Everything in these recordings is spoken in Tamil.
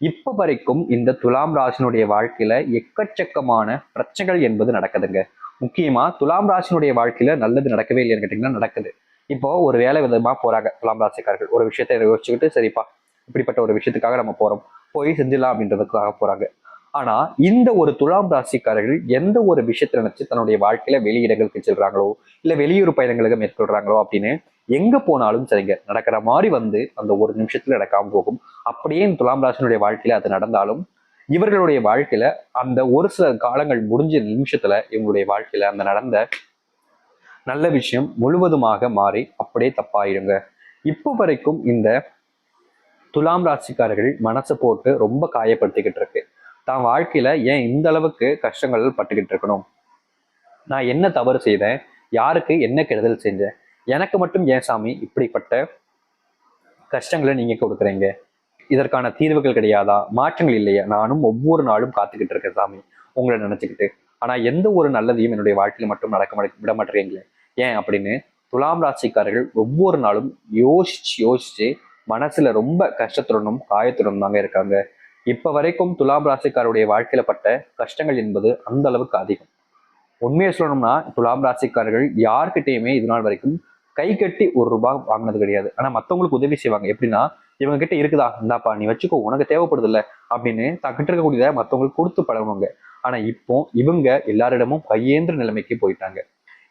இப்ப வரைக்கும் இந்த துலாம் ராசினுடைய வாழ்க்கையில எக்கச்சக்கமான பிரச்சனைகள் என்பது நடக்குதுங்க. முக்கியமா துலாம் ராசினுடைய வாழ்க்கையில நல்லது நடக்கவே இல்லைன்னு கேட்டீங்கன்னா நடக்குது. இப்போ ஒரு வேலை விதமா போறாங்க துலாம் ராசிக்காரர்கள். ஒரு விஷயத்தை யோசிச்சுக்கிட்டு சரிப்பா இப்படிப்பட்ட ஒரு விஷயத்துக்காக நம்ம போறோம். போய் செஞ்சிடலாம் அப்படின்றதுக்காக போறாங்க. ஆனா இந்த ஒரு துலாம் ராசிக்காரர்கள் எந்த ஒரு விஷயத்தை நினைச்சு தன்னுடைய வாழ்க்கையில வெளியிடங்களுக்கு செல்றாங்களோ இல்ல வெளியூர் பயணங்களுக்கு மேற்கொள்றாங்களோ அப்படின்னு எங்க போனாலும் சரிங்க. நடக்கிற மாதிரி வந்து அந்த ஒரு நிமிஷத்துல நடக்காம போகும். அப்படியே இந்த துலாம் ராசினுடைய வாழ்க்கையில அது நடந்தாலும் இவர்களுடைய வாழ்க்கையில அந்த ஒரு சில காலங்கள் முடிஞ்ச நிமிஷத்துல இவங்களுடைய வாழ்க்கையில அந்த நடந்த நல்ல விஷயம் முழுவதுமாக மாறி அப்படியே தப்பாயிடுங்க இப்போ வரைக்கும் இந்த துலாம் ராசிக்காரர்கள் மனசை போட்டு ரொம்ப காயப்படுத்திக்கிட்டு இருக்கு. தான் வாழ்க்கையில ஏன் இந்த அளவுக்கு கஷ்டங்கள் பட்டுக்கிட்டு இருக்கணும்? நான் என்ன தவறு செய்தேன்? யாருக்கு என்ன கெடுதல் செஞ்சேன்? எனக்கு மட்டும் ஏன் சாமி? இப்படிப்பட்ட கஷ்டங்களை நீங்க கொடுக்குறீங்க. இதற்கான தீர்வுகள் கிடையாதா? மாற்றங்கள் இல்லையா? நானும் ஒவ்வொரு நாளும் காத்துக்கிட்டு இருக்கேன் சாமி. உங்களை நினைச்சுக்கிட்டு. ஆனா எந்த ஒரு நல்லதையும் என்னுடைய வாழ்க்கையில மட்டும் நடக்க மாட்டே- விட மாட்டேறீங்களே ஏன் அப்படின்னு துலாம் ராசிக்காரர்கள் ஒவ்வொரு நாளும் யோசிச்சு யோசிச்சு மனசுல ரொம்ப கஷ்டத்துடனும் காயத்துடனும் தாங்க இருக்காங்க. இப்ப வரைக்கும் துலாம் ராசிக்காரருடைய வாழ்க்கையில பட்ட கஷ்டங்கள் என்பது அந்த அளவுக்கு அதிகம். உண்மையை சொல்லணும்னா துலாம் ராசிக்காரர்கள் யார்கிட்டயுமே இது நாள் வரைக்கும் கை கட்டி ஒரு ரூபாய் வாங்கினது கிடையாது. ஆனா மத்தவங்களுக்கு உதவி செய்வாங்க. எப்படின்னா இவங்க கிட்ட இருக்குதா? இந்தாப்பா நீ வச்சுக்கோ உனக்கு தேவைப்படுது இல்ல அப்படின்னு தக்கிட்ட இருக்கக்கூடிய மத்தவங்களுக்கு கொடுத்து பழகுவாங்க. ஆனா இப்போ இவங்க எல்லாரிடமும் கையேந்திர நிலைமைக்கு போயிட்டாங்க.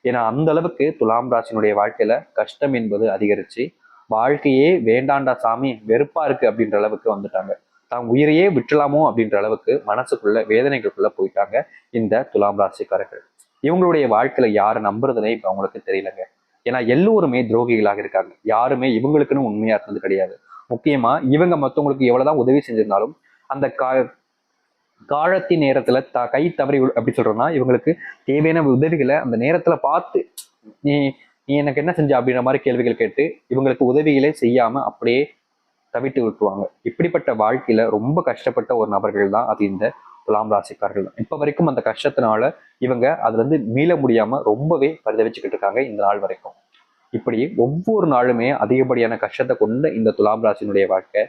ஏன்னா அந்த அளவுக்கு துலாம் ராசினுடைய வாழ்க்கையில கஷ்டம் என்பது அதிகரிச்சு வாழ்க்கையே வேண்டாண்டா சாமி வெறுப்பா இருக்கு அப்படின்ற அளவுக்கு வந்துட்டாங்க. தான் உயிரையே விட்டுலாமோ அப்படின்ற அளவுக்கு மனசுக்குள்ள வேதனைகளுக்குள்ள போயிட்டாங்க இந்த துலாம் ராசிக்காரர்கள். இவங்களுடைய வாழ்க்கையில யாரை நம்புறதுனே இப்ப அவங்களுக்கு தெரியலங்க. ஏன்னா எல்லோருமே துரோகிகளாக இருக்காங்க. யாருமே இவங்களுக்குன்னு உண்மையா இருந்தது கிடையாது. முக்கியமா இவங்க மத்தவங்களுக்கு எவ்வளவுதான் உதவி செஞ்சிருந்தாலும் அந்த கா காலத்தின் நேரத்துல த கை தவறி அப்படி சொல்றோம்னா இவங்களுக்கு தேவையான உதவிகளை அந்த நேரத்துல பார்த்து நீ நீ எனக்கு என்ன செஞ்ச? அப்படின்ற மாதிரி கேள்விகள் கேட்டு இவங்களுக்கு உதவிகளே செய்யாம அப்படியே தவிட்டு விட்டுருவாங்க. இப்படிப்பட்ட வாழ்க்கையில ரொம்ப கஷ்டப்பட்ட ஒரு நபர்கள் தான் அது இந்த துலாம் ராசிக்காரர்கள். இப்போ வரைக்கும் அந்த கஷ்டத்தினால இவங்க அதுலேருந்து மீள முடியாம ரொம்பவே பரிதவிச்சுக்கிட்டு இருக்காங்க இந்த நாள் வரைக்கும். இப்படி ஒவ்வொரு நாளுமே அதிகப்படியான கஷ்டத்தை கொண்ட இந்த துலாம் ராசியினுடைய வாழ்க்கை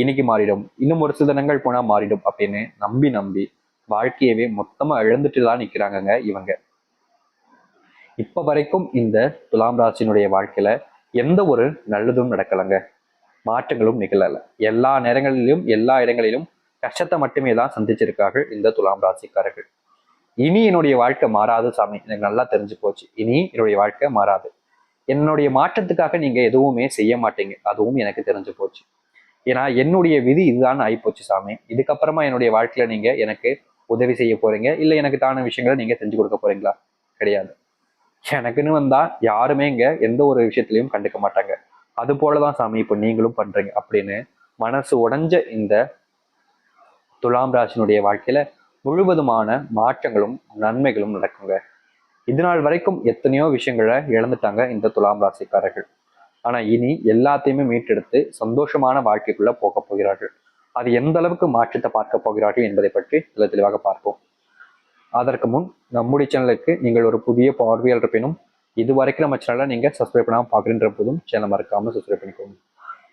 இன்னைக்கு மாறிடும். இன்னும் ஒரு சில தினங்கள் போனால் மாறிடும் அப்படின்னு நம்பி நம்பி வாழ்க்கையவே மொத்தமா இழந்துட்டு தான் நிற்கிறாங்கங்க இவங்க. இப்ப வரைக்கும் இந்த துலாம் ராசியினுடைய வாழ்க்கையில எந்த ஒரு நல்லதும் நடக்கலைங்க. மாற்றங்களும் நிகழலை. எல்லா நேரங்களிலும் எல்லா இடங்களிலும் கஷ்டத்தை மட்டுமே தான் சந்திச்சிருக்கார்கள் இந்த துலாம் ராசிக்காரர்கள். இனி என்னுடைய வாழ்க்கை மாறாது சாமி. எனக்கு நல்லா தெரிஞ்சு போச்சு. இனி என்னுடைய வாழ்க்கை மாறாது. என்னுடைய மாற்றத்துக்காக நீங்க எதுவுமே செய்ய மாட்டீங்க. அதுவும் எனக்கு தெரிஞ்சு போச்சு. ஏன்னா என்னுடைய விதி இதுதான் ஆகிப்போச்சு சாமி. இதுக்கப்புறமா என்னுடைய வாழ்க்கையில நீங்க எனக்கு உதவி செய்ய போறீங்க. இல்லை எனக்கு தான விஷயங்களை நீங்க செஞ்சு கொடுக்க போறீங்களா? கிடையாது. எனக்குன்னு வந்தா யாருமே இங்க எந்த ஒரு விஷயத்திலையும் கண்டுக்க மாட்டாங்க. அது போலதான் சாமி இப்போ நீங்களும் பண்றீங்க அப்படின்னு மனசு உடைஞ்ச இந்த துலாம் ராசினுடைய வாழ்க்கையில முழுவதுமான மாற்றங்களும் நன்மைகளும் நடக்குங்க. இது நாள் வரைக்கும் எத்தனையோ விஷயங்களை இழந்துட்டாங்க இந்த துலாம் ராசிக்காரர்கள். ஆனா இனி எல்லாத்தையுமே மீட்டெடுத்து சந்தோஷமான வாழ்க்கைக்குள்ள போக போகிறார்கள். அது எந்த அளவுக்கு மாற்றத்தை பார்க்க போகிறார்கள் என்பதை பற்றி சில தெளிவாக பார்ப்போம். அதற்கு முன் நம்முடைய சேனலுக்கு நீங்கள் ஒரு புதிய பார்வையாளர் இருப்பினும் இது வரைக்கும் நம்ம சேனலை நீங்க சப்ஸ்கிரைப் பண்ணாமல் பார்க்குறன்ற போதும் சேனல் மறக்காம சப்ஸ்கிரைப் பண்ணிக்கோங்க.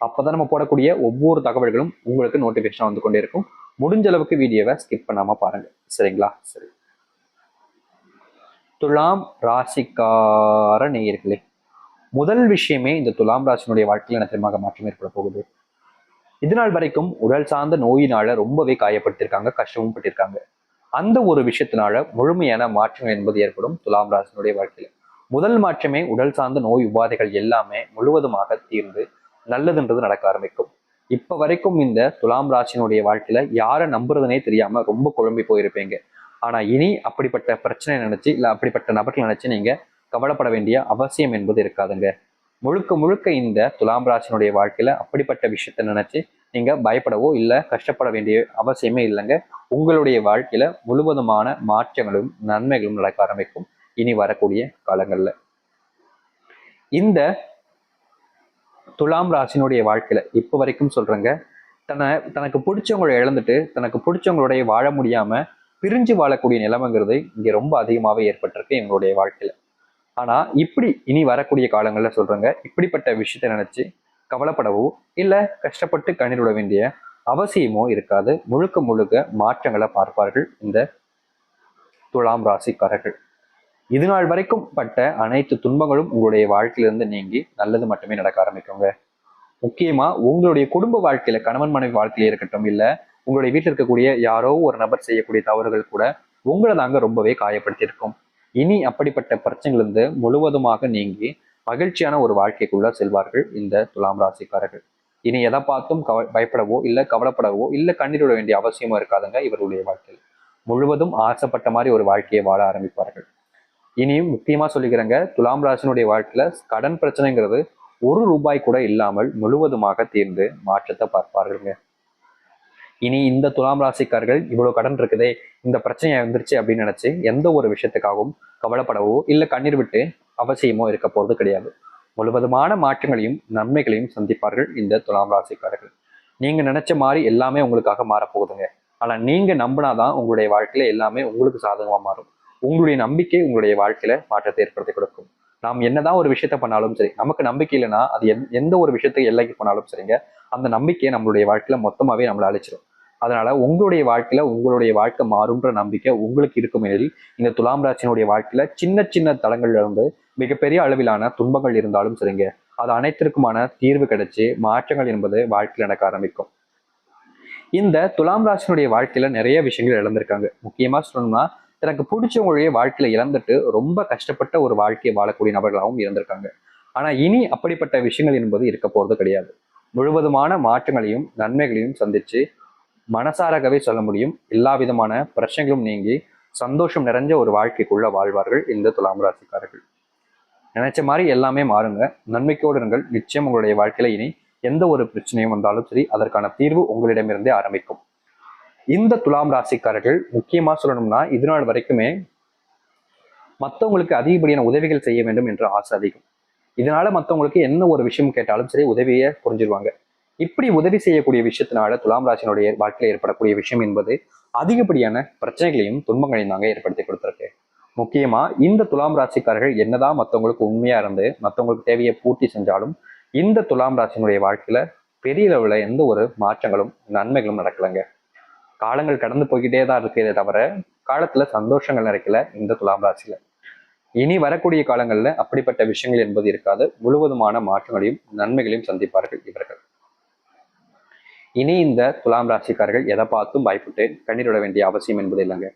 அப்பதான் நம்ம போடக்கூடிய ஒவ்வொரு தகவல்களும் உங்களுக்கு நோட்டிஃபிகேஷன் வந்து கொண்டே இருக்கும். முடிஞ்ச அளவுக்கு வீடியோவை ஸ்கிப் பண்ணாம பாருங்க. சரிங்களா? சரி. துலாம் ராசிக்கார நேயர்களே முதல் விஷயமே இந்த துலாம் ராசினுடைய வாழ்க்கையில் நிச்சயமாக மாற்றம் ஏற்பட போகுது. இதனால் வரைக்கும் உடல் சார்ந்த நோயினால ரொம்பவே காயப்படுத்திருக்காங்க கஷ்டமும் பட்டிருக்காங்க. அந்த ஒரு விஷயத்தினால முழுமையான மாற்றங்கள் என்பது ஏற்படும் துலாம் ராசினுடைய வாழ்க்கையில. முதல் மாற்றமே உடல் சார்ந்த நோய் உபாதைகள் எல்லாமே முழுவதுமாக தீர்ந்து நல்லதுன்றது நடக்க ஆரம்பிக்கும். இப்ப வரைக்கும் இந்த துலாம் ராசினுடைய வாழ்க்கையில யாரை நம்புறதுனே தெரியாம ரொம்ப குழம்பி போயிருப்பீங்க. ஆனா இனி அப்படிப்பட்ட பிரச்சனை நினைச்சு இல்ல அப்படிப்பட்ட நபர்கள் நினைச்சு நீங்க கவலைப்பட வேண்டிய அவசியம் என்பது இருக்காதுங்க. முழுக்க முழுக்க இந்த துலாம் ராசினுடைய வாழ்க்கையில அப்படிப்பட்ட விஷயத்தை நினைச்சு நீங்க பயப்படவோ இல்ல கஷ்டப்பட வேண்டிய அவசியமே இல்லைங்க. உங்களுடைய வாழ்க்கையில முழுவதுமான மாற்றங்களும் நன்மைகளும் நடக்க ஆரம்பிக்கும். இனி வரக்கூடிய காலங்கள்ல. இந்த துலாம் ராசினுடைய வாழ்க்கையில் இப்போ வரைக்கும் சொல்கிறேங்க தன்னை தனக்கு பிடிச்சவங்களை இழந்துட்டு தனக்கு பிடிச்சவங்களுடைய வாழ முடியாமல் பிரிஞ்சு வாழக்கூடிய நிலைமைங்கிறது இங்கே ரொம்ப அதிகமாகவே ஏற்பட்டிருக்கு எங்களுடைய வாழ்க்கையில். ஆனால் இப்படி இனி வரக்கூடிய காலங்களில் சொல்கிறேங்க இப்படிப்பட்ட விஷயத்தை நினச்சி கவலைப்படவோ இல்லை கஷ்டப்பட்டு கண்ணீர் வேண்டிய அவசியமோ இருக்காது. முழுக்க முழுக்க மாற்றங்களை பார்ப்பார்கள் இந்த துலாம் ராசிக்காரர்கள். இது நாள் வரைக்கும் பட்ட அனைத்து துன்பங்களும் உங்களுடைய வாழ்க்கையிலிருந்து நீங்கி நல்லது மட்டுமே நடக்க ஆரம்பிக்குங்க. முக்கியமா உங்களுடைய குடும்ப வாழ்க்கையில கணவன் மனைவி வாழ்க்கையில இருக்கட்டும் இல்ல உங்களுடைய வீட்டில் இருக்கக்கூடிய யாரோ ஒரு நபர் செய்யக்கூடிய தவறுகள் கூட உங்களை தாங்க ரொம்பவே காயப்படுத்தியிருக்கும். இனி அப்படிப்பட்ட பிரச்சனைகளிலிருந்து முழுவதுமாக நீங்கி மகிழ்ச்சியான ஒரு வாழ்க்கைக்குள்ள செல்வார்கள் இந்த துலாம் ராசிக்காரர்கள். இனி எதை பார்த்தும் கவ பயப்படவோ இல்லை கவலைப்படவோ இல்லை கண்ணீரிட வேண்டிய அவசியமும் இருக்காதுங்க இவர்களுடைய வாழ்க்கையில். முழுவதும் ஆசைப்பட்ட மாதிரி ஒரு வாழ்க்கையை வாழ ஆரம்பிப்பார்கள். இனியும் முக்கியமா சொல்லிக்கிறேங்க துலாம் ராசினுடைய வாழ்க்கையில் கடன் பிரச்சனைங்கிறது ஒரு ரூபாய் கூட இல்லாமல் முழுவதுமாக தீர்ந்து மாற்றத்தை பார்ப்பார்களுங்க. இனி இந்த துலாம் ராசிக்காரர்கள் இவ்வளவு கடன் இருக்குதே இந்த பிரச்சனை வந்துருச்சு அப்படின்னு நினைச்சு எந்த ஒரு விஷயத்துக்காகவும் கவலைப்படவோ இல்லை கண்ணீர் விட்டு அவசியமோ இருக்க போகிறது கிடையாது. முழுவதுமான மாற்றங்களையும் நன்மைகளையும் சந்திப்பார்கள் இந்த துலாம் ராசிக்காரர்கள். நீங்க நினைச்ச மாதிரி எல்லாமே உங்களுக்காக மாறப்போகுதுங்க. ஆனா நீங்க நம்பினாதான் உங்களுடைய வாழ்க்கையில எல்லாமே உங்களுக்கு சாதகமாக மாறும். உங்களுடைய நம்பிக்கை உங்களுடைய வாழ்க்கையில மாற்றத்தை ஏற்படுத்தி கொடுக்கும். நாம் என்னதான் ஒரு விஷயத்த பண்ணாலும் சரி நமக்கு நம்பிக்கை இல்லைன்னா அது எந் எந்த ஒரு விஷயத்துக்கு எல்லைக்கு போனாலும் சரிங்க அந்த நம்பிக்கையை நம்மளுடைய வாழ்க்கையில மொத்தமாவே நம்மளை அழிச்சிடும் அதனால உங்களுடைய வாழ்க்கையில உங்களுடைய வாழ்க்கை மாறும்ன்ற நம்பிக்கை உங்களுக்கு இருக்கும் எனில் இந்த துலாம் ராசினுடைய வாழ்க்கையில சின்ன சின்ன தளங்கள்ல இருந்து மிகப்பெரிய அளவிலான துன்பங்கள் இருந்தாலும் சரிங்க அது அனைத்திற்குமான தீர்வு கிடைச்சு மாற்றங்கள் என்பது வாழ்க்கையில் நடக்க ஆரம்பிக்கும். இந்த துலாம் ராசினுடைய வாழ்க்கையில நிறைய விஷயங்கள் இழந்திருக்காங்க முக்கியமா சொல்லணும்னா தனக்கு பிடிச்சவங்களுடைய வாழ்க்கையில இழந்துட்டு ரொம்ப கஷ்டப்பட்ட ஒரு வாழ்க்கையை வாழக்கூடிய நபர்களாகவும் இருந்திருக்காங்க. ஆனா இனி அப்படிப்பட்ட விஷயங்கள் என்பது இருக்க போறது கிடையாது. முழுவதுமான மாற்றங்களையும் நன்மைகளையும் சந்திச்சு மனசாரகவே சொல்ல முடியும். எல்லா விதமான பிரச்சனைகளும் நீங்கி சந்தோஷம் நிறைஞ்ச ஒரு வாழ்க்கைக்குள்ள வாழ்வார்கள் இந்த துலாம் ராசிக்காரர்கள். நினைச்ச மாதிரி எல்லாமே மாறுங்க. நன்மைக்கோடு இருங்கள். நிச்சயம் உங்களுடைய வாழ்க்கையில இனி எந்த ஒரு பிரச்சனையும் வந்தாலும் சரி அதற்கான தீர்வு உங்களிடமிருந்தே ஆரம்பிக்கும். இந்த துலாம் ராசிக்காரர்கள் முக்கியமா சொல்லணும்னா இது நாள் வரைக்குமே மற்றவங்களுக்கு அதிகப்படியான உதவிகள் செய்ய வேண்டும் என்ற ஆசை அதிகம். இதனால மற்றவங்களுக்கு என்ன ஒரு விஷயம் கேட்டாலும் சரி உதவியை புரிஞ்சிருவாங்க. இப்படி உதவி செய்யக்கூடிய விஷயத்தினால துலாம் ராசினுடைய வாழ்க்கையில் ஏற்படக்கூடிய விஷயம் என்பது அதிகப்படியான பிரச்சனைகளையும் துன்பங்களையும் தாங்க ஏற்படுத்தி கொடுத்துருக்கு. முக்கியமா இந்த துலாம் ராசிக்காரர்கள் என்னதான் மற்றவங்களுக்கு உண்மையா இருந்து மற்றவங்களுக்கு தேவையை பூர்த்தி செஞ்சாலும் இந்த துலாம் ராசினுடைய வாழ்க்கையில பெரிய அளவுல எந்த ஒரு மாற்றங்களும் நன்மைகளும் நடக்கலைங்க. காலங்கள் கடந்து போய்கிட்டே தான் இருக்கிறதே தவிர காலத்துல சந்தோஷங்கள் நிறைக்கல இந்த துலாம் ராசியில. இனி வரக்கூடிய காலங்கள்ல அப்படிப்பட்ட விஷயங்கள் என்பது இருக்காது. முழுவதுமான மாற்றங்களையும் நன்மைகளையும் சந்திப்பார்கள் இவர்கள். இனி இந்த துலாம் ராசிக்காரர்கள் எதை பார்த்தும் பயப்பட்டு கண்ணீரிட வேண்டிய அவசியம் என்பது இல்லைங்க.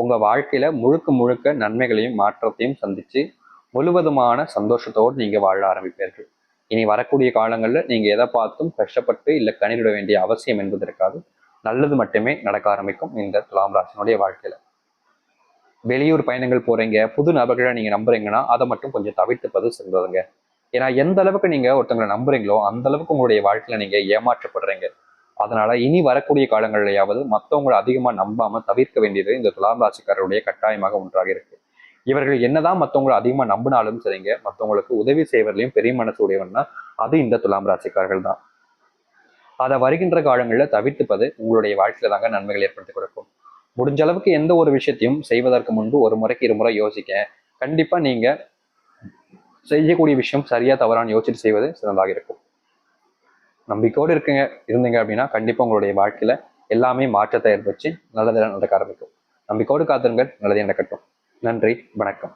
உங்க வாழ்க்கையில முழுக்க முழுக்க நன்மைகளையும் மாற்றத்தையும் சந்திச்சு முழுவதுமான சந்தோஷத்தோடு நீங்க வாழ ஆரம்பிப்பீர்கள். இனி வரக்கூடிய காலங்களில் நீங்க எதை பார்த்தும் கஷ்டப்பட்டு இல்லை கண்ணீர் வேண்டிய அவசியம் என்பது இருக்காது. நல்லது மட்டுமே நடக்க ஆரம்பிக்கும் இந்த துலாம் ராசினுடைய வாழ்க்கையில. வெளியூர் பயணங்கள் போறீங்க புது நபர்களை நீங்க நம்புறீங்கன்னா அதை மட்டும் கொஞ்சம் தவிர்த்துப்பது சிறந்ததுங்க ஏன்னா எந்த அளவுக்கு நீங்க ஒருத்தவங்களை நம்புறீங்களோ அந்த அளவுக்கு உங்களுடைய வாழ்க்கையில நீங்க ஏமாற்றப்படுறீங்க. அதனால இனி வரக்கூடிய காலங்களிலேயாவது மற்றவங்களை அதிகமா நம்பாம தவிர்க்க வேண்டியது இந்த துலாம் ராசிக்காரருடைய கட்டாயமாக ஒன்றாக இருக்கு. இவர்கள் என்னதான் மற்றவங்களை அதிகமா நம்பினாலும் சரிங்க மற்றவங்களுக்கு உதவி செய்வதிலையும் பெரிய மனசு உடையவன்னா அது இந்த துலாம் ராசிக்காரர்கள் தான். அதை வருகின்ற காலங்களில் தவிர்த்துப்பது உங்களுடைய வாழ்க்கையில தாங்க நன்மைகள் ஏற்படுத்தி கொடுக்கும். முடிஞ்ச அளவுக்கு எந்த ஒரு விஷயத்தையும் செய்வதற்கு முன்பு ஒரு முறைக்கு இருமுறை யோசிக்க கண்டிப்பாக நீங்க செய்யக்கூடிய விஷயம் சரியா தவறான்னு யோசிச்சு செய்வது சிறந்தாக இருக்கும். நம்பிக்கையோடு இருக்குங்க இருந்தீங்க அப்படின்னா கண்டிப்பாக உங்களுடைய வாழ்க்கையில எல்லாமே மாற்றத்தை ஏற்படுத்தி நல்லதெல்லாம் நடக்க ஆரம்பிக்கும். நம்பிக்கையோடு காத்திருங்கள் நல்லதே நடக்கட்டும். நன்றி வணக்கம்.